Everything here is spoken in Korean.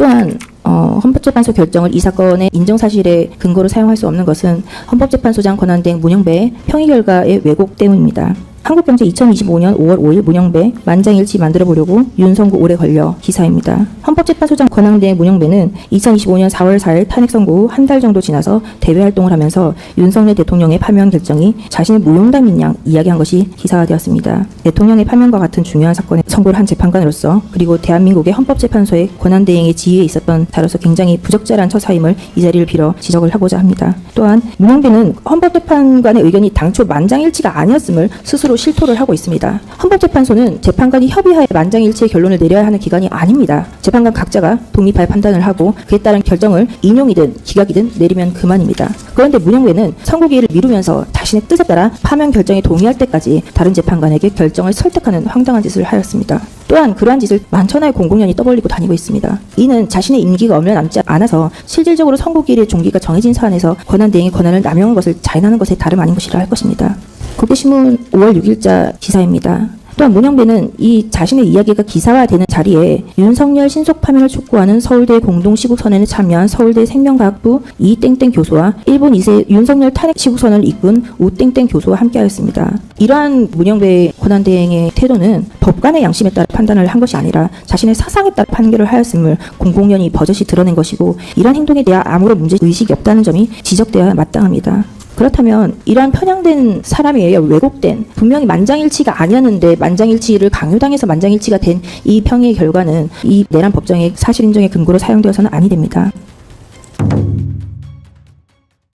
또한 어, 헌법재판소 결정을 이 사건의 인정 사실의 근거로 사용할 수 없는 것은 헌법재판소장 권한대행 문영배의 평의 결과의 왜곡 때문입니다. 한국경제 2025년 5월 5일 문영배 만장일치 만들어 보려고 윤성구 오래 걸려 기사입니다. 헌법재판소장 권한대행 문영배는 2025년 4월 4일 탄핵 선고 후 한 달 정도 지나서 대외 활동을 하면서 윤석열 대통령의 파면 결정이 자신의 무용담인 양 이야기한 것이 기사화되었습니다. 대통령의 파면과 같은 중요한 사건에 선고를 한 재판관으로서 그리고 대한민국의 헌법재판소의 권한대행의 지위에 있었던 자로서 굉장히 부적절한 처사임을 이 자리를 빌어 지적을 하고자 합니다. 또한 문영배는 헌법재판관의 의견이 당초 만장일치가 아니었음을 스스로 실토를 하고 있습니다. 헌법재판소는 재판관이 협의하에 만장일치의 결론을 내려야 하는 기관이 아닙니다. 재판관 각자가 독립하여 판단을 하고 그에 따른 결정을 인용이든 기각이든 내리면 그만입니다. 그런데 문영배는 선고기일을 미루면서 자신의 뜻에 따라 파면 결정에 동의할 때까지 다른 재판관에게 결정을 설득하는 황당한 짓을 하였습니다. 또한 그러한 짓을 만천하의 공공연히 떠벌리고 다니고 있습니다. 이는 자신의 임기가 얼마 남지 않아서 실질적으로 선고기일의 종기가 정해진 사안에서 권한 대행의 권한을 남용한 것을 자인하는 것에 다름 아닌 것이라 할 것입니다. 국회신문 5월 6일자 기사입니다. 또한 문영배는 이 자신의 이야기가 기사화되는 자리에 윤석열 신속 파면을 촉구하는 서울대 공동 시국선언에 참여한 서울대 생명과학부 이땡땡 교수와 일본 2세 윤석열 탄핵 시국선언을 이끈 우땡땡 교수와 함께하였습니다. 이러한 문영배의 권한대행의 태도는 법관의 양심에 따라 판단을 한 것이 아니라 자신의 사상에 따라 판결을 하였음을 공공연히 버젓이 드러낸 것이고 이러한 행동에 대한 아무런 문제 의식이 없다는 점이 지적되어야 마땅합니다. 그렇다면 이러한 편향된 사람에 의해 왜곡된 분명히 만장일치가 아니었는데 만장일치를 강요당해서 만장일치가 된 이 평의 결과는 이 내란 법정의 사실 인정의 근거로 사용되어서는 아니 됩니다.